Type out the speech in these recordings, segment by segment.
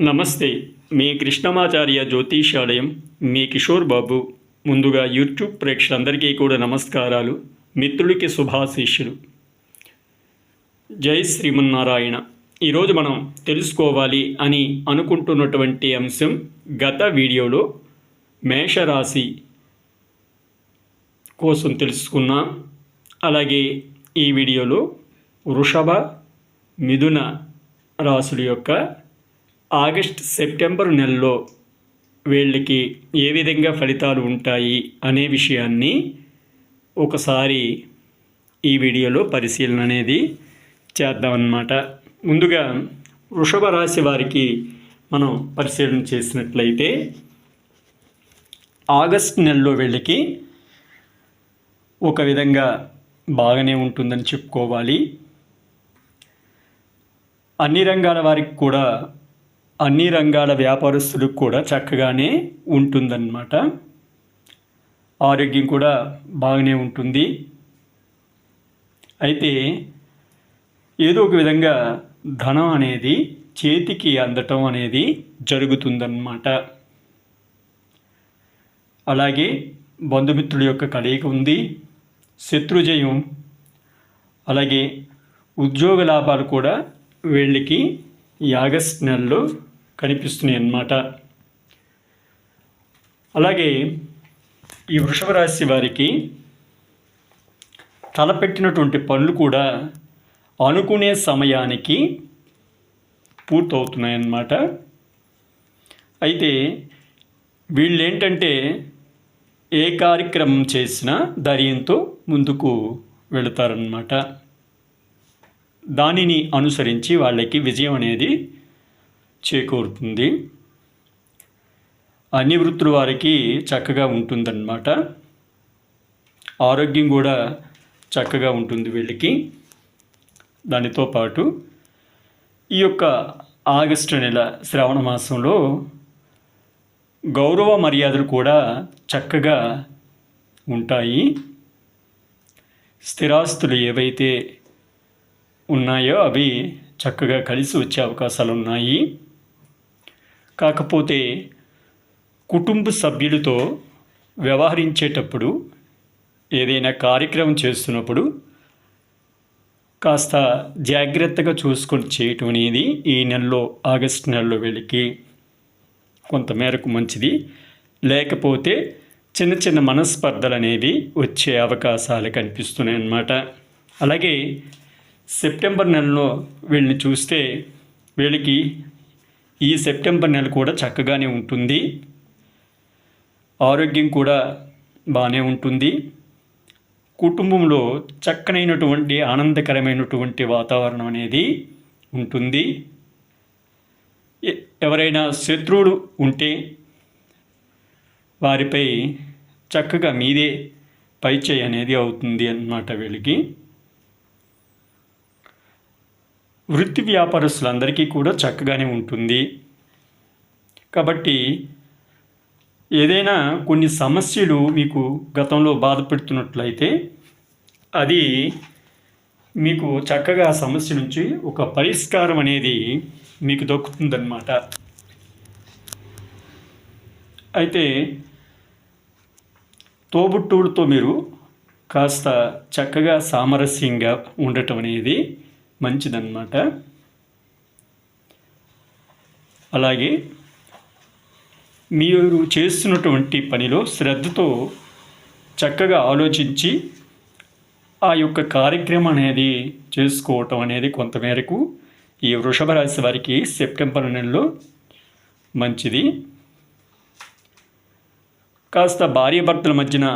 నమస్తే. మీ కృష్ణమాచార్య జ్యోతిషాలయం మీ కిషోర్ బాబు. ముందుగా యూట్యూబ్ ప్రేక్షకులందరికీ కూడా నమస్కారాలు. మిత్రుడికి శుభాశీస్సులు. జై శ్రీమన్నారాయణ. ఈరోజు మనం తెలుసుకోవాలి అని అనుకుంటున్నటువంటి అంశం గత వీడియోలో మేషరాశి కోసం తెలుసుకున్నాం. అలాగే ఈ వీడియోలో వృషభ మిథున రాశుల యొక్క ఆగస్ట్ సెప్టెంబర్ నెలలో వీళ్ళకి ఏ విధంగా ఫలితాలు ఉంటాయి అనే విషయాన్ని ఒకసారి ఈ వీడియోలో పరిశీలన అనేది చేద్దామన్నమాట. ముందుగా వృషభ రాశి వారికి మనం పరిశీలన చేసినట్లయితే ఆగస్ట్ నెలలో వీళ్ళకి ఒక విధంగా బాగానే ఉంటుందని చెప్పుకోవాలి. అన్ని రంగాల వారికి కూడా అన్ని రంగాల వ్యాపారస్తులకు కూడా చక్కగానే ఉంటుందన్నమాట. ఆరోగ్యం కూడా బాగానే ఉంటుంది. అయితే ఏదో ఒక విధంగా ధనం అనేది చేతికి అందటం అనేది జరుగుతుందన్నమాట. అలాగే బంధుమిత్రుల యొక్క కలయిక ఉంది శత్రుజయం అలాగే ఉద్యోగ లాభాలు కూడా వీళ్ళకి యాగస్ నెలలో కనిపిస్తున్నాయి అన్నమాట. అలాగే ఈ వృషభ రాశి వారికి తలపెట్టినటువంటి పనులు కూడా అనుకునే సమయానికి పూర్తవుతున్నాయన్నమాట అయితే వీళ్ళు ఏంటంటే ఏ కార్యక్రమం చేసినా ధైర్యంతో ముందుకు వెళతారనమాట దానిని అనుసరించి వాళ్ళకి విజయం అనేది చేకూరుతుంది. అన్ని వృత్తుల వారికి చక్కగా ఉంటుందన్నమాట. ఆరోగ్యం కూడా చక్కగా ఉంటుంది వీళ్ళకి. దానితో పాటు ఈ యొక్క ఆగస్టు నెల శ్రావణ మాసంలో గౌరవ మర్యాదలు కూడా చక్కగా ఉంటాయి. స్థిరాస్తులు ఏవైతే ఉన్నాయో అవి చక్కగా కలిసి వచ్చే అవకాశాలు ఉన్నాయి. కాకపోతే కుటుంబ సభ్యులతో వ్యవహరించేటప్పుడు ఏదైనా కార్యక్రమం చేస్తున్నప్పుడు కాస్త జాగ్రత్తగా చూసుకొని చేయటం అనేది ఈ నెలలో ఆగస్ట్ నెలలో వీళ్ళకి కొంతమేరకు మంచిది. లేకపోతే చిన్న చిన్న మనస్పర్ధలు అనేవి వచ్చే అవకాశాలు కనిపిస్తున్నాయి అన్నమాట. అలాగే సెప్టెంబర్ నెలలో వీళ్ళని చూస్తే వీళ్ళకి ఈ సెప్టెంబర్ నెల కూడా చక్కగానే ఉంటుంది. ఆరోగ్యం కూడా బాగానే ఉంటుంది. కుటుంబంలో చక్కనైనటువంటి ఆనందకరమైనటువంటి వాతావరణం అనేది ఉంటుంది. ఎవరైనా శత్రువులు ఉంటే వారిపై చక్కగా మీదే పైచేయి అనేది అవుతుంది అన్నమాట వీళ్ళకి. వృత్తి వ్యాపారస్తులందరికీ కూడా చక్కగానే ఉంటుంది. కాబట్టి ఏదైనా కొన్ని సమస్యలు మీకు గతంలో బాధపెడుతున్నట్లయితే అది మీకు చక్కగా ఆ సమస్య నుంచి ఒక పరిష్కారం అనేది మీకు దొక్కుతుందన్నమాట. అయితే తోబుట్టువులతో మీరు కాస్త చక్కగా సామరస్యంగా ఉండటం అనేది మంచిదన్నమాట. అలాగే మీరు చేస్తున్నటువంటి పనిలో శ్రద్ధతో చక్కగా ఆలోచించి ఆ యొక్క కార్యక్రమం అనేది చేసుకోవటం అనేది కొంతమేరకు ఈ వృషభ రాశి వారికి సెప్టెంబర్ నెలలో మంచిది. కాస్త భార్యాభర్తల మధ్యన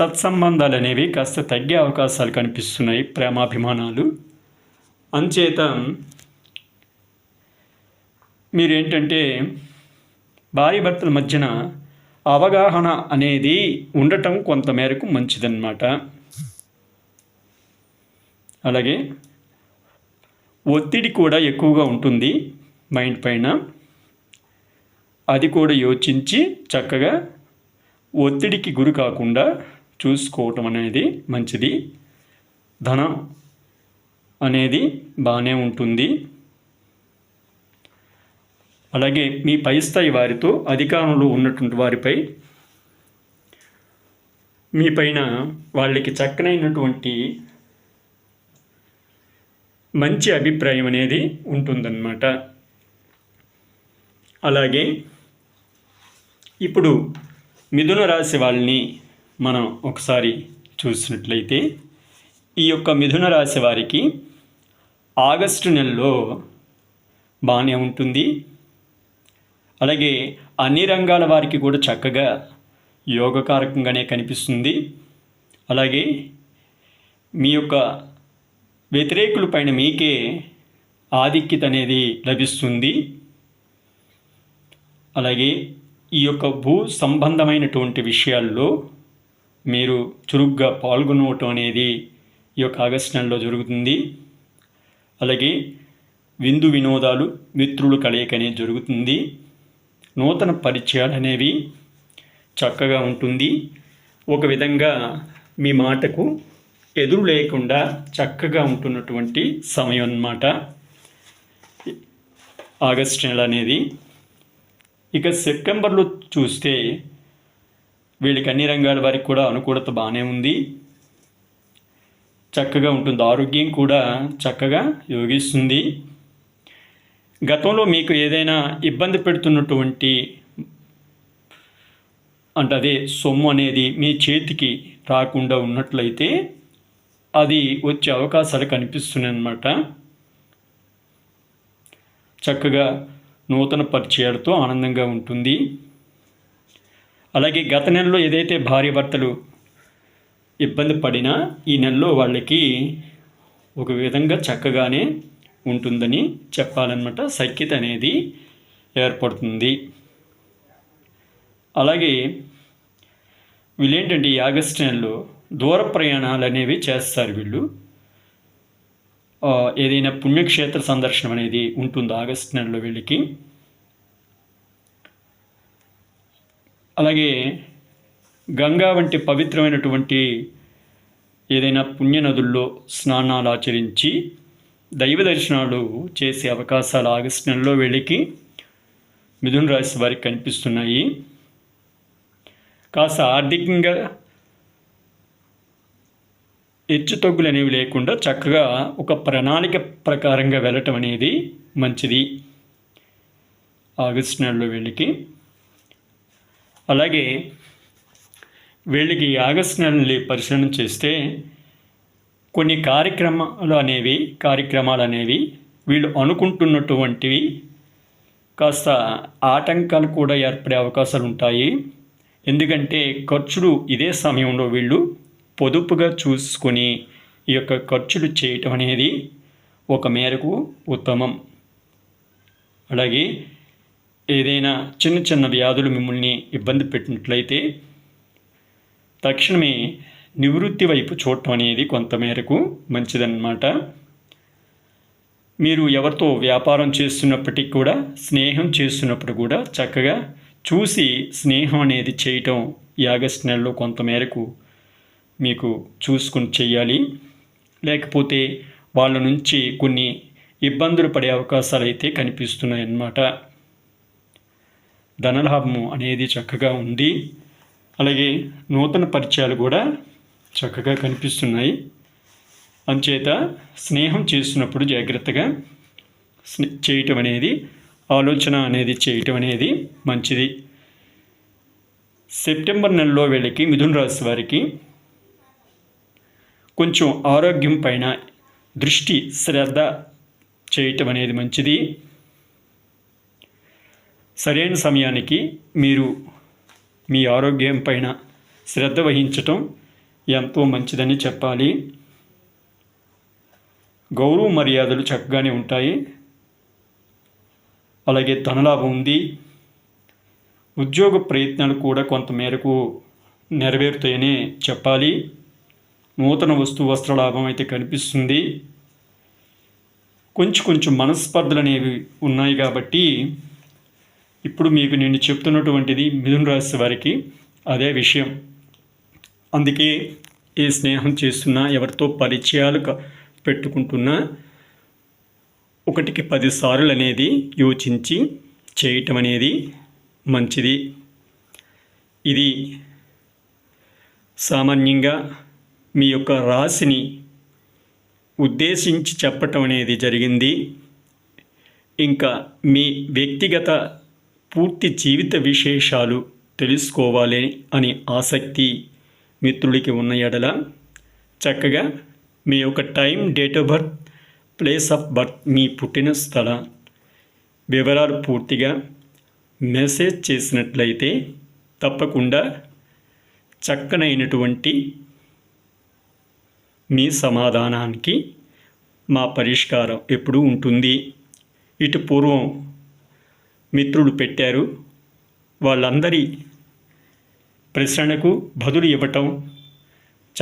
సత్సంబంధాలు అనేవి కాస్త తగ్గే అవకాశాలు కనిపిస్తున్నాయి ప్రేమాభిమానాలు. అంచేత మీరేంటంటే భార్యాభర్తల మధ్యన అవగాహన అనేది ఉండటం కొంతమేరకు మంచిదన్నమాట. అలాగే ఒత్తిడి కూడా ఎక్కువగా ఉంటుంది మైండ్ పైన. అది కూడా యోచించి చక్కగా ఒత్తిడికి గురి కాకుండా చూసుకోవటం అనేది మంచిది. ధనం అనేది బాగానే ఉంటుంది. అలాగే మీ పై స్థాయి వారితో అధికారంలో ఉన్నటువంటి వారిపై మీ పైన వాళ్ళకి చక్కనైనటువంటి మంచి అభిప్రాయం అనేది ఉంటుందన్నమాట. అలాగే ఇప్పుడు మిథున రాశి వాళ్ళని మనం ఒకసారి చూసినట్లయితే ఈ యొక్క మిథున రాశి వారికి ఆగస్టు నెలలో బాగానే ఉంటుంది. అలాగే అన్ని రంగాల వారికి కూడా చక్కగా యోగకారకంగానే కనిపిస్తుంది. అలాగే మీ యొక్క వ్యతిరేకుల పైన మీకే ఆధిక్యత అనేది లభిస్తుంది. అలాగే ఈ యొక్క భూ సంబంధమైనటువంటి విషయాల్లో మీరు చురుగ్గా పాల్గొనవటం అనేది ఈ యొక్క ఆగస్టు నెలలో జరుగుతుంది. అలాగే విందు వినోదాలు మిత్రులు కలయిక అనేది జరుగుతుంది. నూతన పరిచయాలు అనేవి చక్కగా ఉంటుంది. ఒక విధంగా మీ మాటకు ఎదురు లేకుండా చక్కగా ఉంటున్నటువంటి సమయం అన్నమాట. ఆగస్ట్ నెల అనేది. ఇక సెప్టెంబర్లో చూస్తే వీళ్ళకి అన్ని రంగాల వారికి కూడా అనుకూలత బాగానే ఉంది. చక్కగా ఉంటుంది. ఆరోగ్యం కూడా చక్కగా యోగిస్తుంది. గతంలో మీకు ఏదైనా ఇబ్బంది పెడుతున్నటువంటి అంటే అదే సొమ్ము అనేది మీ చేతికి రాకుండా ఉన్నట్లయితే అది వచ్చే అవకాశాలు కనిపిస్తున్నాయి అన్నమాట. చక్కగా నూతన పరిచయాలతో ఆనందంగా ఉంటుంది. అలాగే గత నెలలో ఏదైతే భార్య భర్తలు ఇబ్బంది పడినా ఈ నెలలో వాళ్ళకి ఒక విధంగా చక్కగానే ఉంటుందని చెప్పాలన్నమాట. సఖ్యత అనేది ఏర్పడుతుంది. అలాగే వీళ్ళేంటంటే ఈ ఆగస్టు నెలలో దూర ప్రయాణాలు అనేవి చేస్తారు వీళ్ళు. ఏదైనా పుణ్యక్షేత్ర సందర్శనం అనేది ఉంటుంది ఆగస్టు నెలలో వీళ్ళకి? అలాగే గంగా వంటి పవిత్రమైనటువంటి ఏదైనా పుణ్యనదుల్లో స్నానాలు ఆచరించి దైవ దర్శనాలు చేసే అవకాశాలు ఆగస్టు నెలలో వెళ్ళికి మిథున రాశి వారికి కనిపిస్తున్నాయి. కాస్త ఆర్థికంగా హెచ్చు తగ్గులు అనేవి లేకుండా చక్కగా ఒక ప్రణాళిక ప్రకారంగా వెళ్ళటం అనేది మంచిది. ఆగస్టు నెలలో వెళ్ళికి అలాగే వీళ్ళకి ఈ ఆగస్టు నెలని పరిశీలన చేస్తే కొన్ని కార్యక్రమాలు అనేవి కార్యక్రమాలు అనేవి వీళ్ళు అనుకుంటున్నటువంటివి కాస్త ఆటంకాలు కూడా ఏర్పడే అవకాశాలు ఉంటాయి. ఎందుకంటే ఖర్చులు ఇదే సమయంలో వీళ్ళు పొదుపుగా చూసుకొని ఈ యొక్క ఖర్చులు చేయటం అనేది ఒక మేరకు ఉత్తమం. అలాగే ఏదైనా చిన్న చిన్న వ్యాధులు మిమ్మల్ని ఇబ్బంది పెట్టినట్లయితే తక్షణమే నివృత్తి వైపు చూడటం అనేది కొంతమేరకు మంచిదన్నమాట. మీరు ఎవరితో వ్యాపారం చేస్తున్నప్పటికీ కూడా స్నేహం చేస్తున్నప్పుడు కూడా చక్కగా చూసి స్నేహం అనేది చేయటం ఈ ఆగస్ట్ నెలలో కొంతమేరకు మీకు చూసుకుని చెయ్యాలి. లేకపోతే వాళ్ళ నుంచి కొన్ని ఇబ్బందులు పడే అవకాశాలు అయితే కనిపిస్తున్నాయి అన్నమాట ధనలాభము అనేది చక్కగా ఉంది అలాగే నూతన పరిచయాలు కూడా చక్కగా కనిపిస్తున్నాయి. అంచేత స్నేహం చేస్తున్నప్పుడు జాగ్రత్తగా స్నే- చేయటం అనేది ఆలోచన అనేది చేయటం అనేది మంచిది. సెప్టెంబర్ నెలలో వీళ్ళకి మిథున రాశి వారికి కొంచెం ఆరోగ్యం పైన దృష్టి శ్రద్ధ చేయటం అనేది మంచిది. సరైన సమయానికి మీరు మీ ఆరోగ్యం పైన శ్రద్ధ వహించటం ఎంతో మంచిదని చెప్పాలి. గౌరవ మర్యాదలు చక్కగానే ఉంటాయి. అలాగే ధనలాభం ఉంది. ఉద్యోగ ప్రయత్నాలు కూడా కొంతమేరకు నెరవేరుతాయనే చెప్పాలి. నూతన వస్తు వస్త్ర లాభం అయితే కనిపిస్తుంది. కొంచెం కొంచెం మనస్పర్ధలు అనేవి ఉన్నాయి కాబట్టి ఇప్పుడు మీకు నేను చెప్తున్నటువంటిది మిథున రాశి వారికి అదే విషయం. అందుకే ఏ స్నేహం చేస్తున్నా ఎవరితో పరిచయాలు పెట్టుకుంటున్నా ఒకటికి పదిసార్లు అనేది యోచించి చేయటం అనేది మంచిది. ఇది సామాన్యంగా మీ యొక్క రాశిని ఉద్దేశించి చెప్పటం అనేది జరిగింది. ఇంకా మీ వ్యక్తిగత పూర్తి జీవిత విశేషాలు తెలుసుకోవాలి అని ఆసక్తి మిత్రుడికి ఉన్న ఎడల చక్కగా మీ యొక్క time date of birth place of birth మీ పుట్టిన స్థల వివరాలు పూర్తిగా మెసేజ్ చేసినట్లయితే తప్పకుండా చక్కనైనటువంటి మీ సమాధానానికి మా పరిష్కారం ఎప్పుడూ ఉంటుంది. ఇటు పూర్వం మిత్రులు పెట్టారు. వాళ్ళందరి ప్రసరణకు బదులు ఇవ్వటం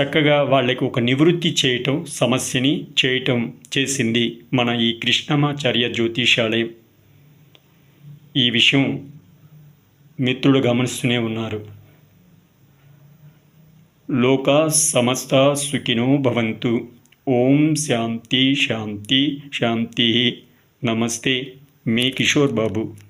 చక్కగా వాళ్ళకి ఒక నివృత్తి చేయటం సమస్యని చేయటం చేసింది మన ఈ కృష్ణమాచార్య జ్యోతిషాలయం. ఈ విషయం మిత్రులు గమనిస్తూనే ఉన్నారు. లోక సమస్త సుఖినో భవంతు. ఓం శాంతి శాంతి శాంతి. నమస్తే మీ కిషోర్ బాబు.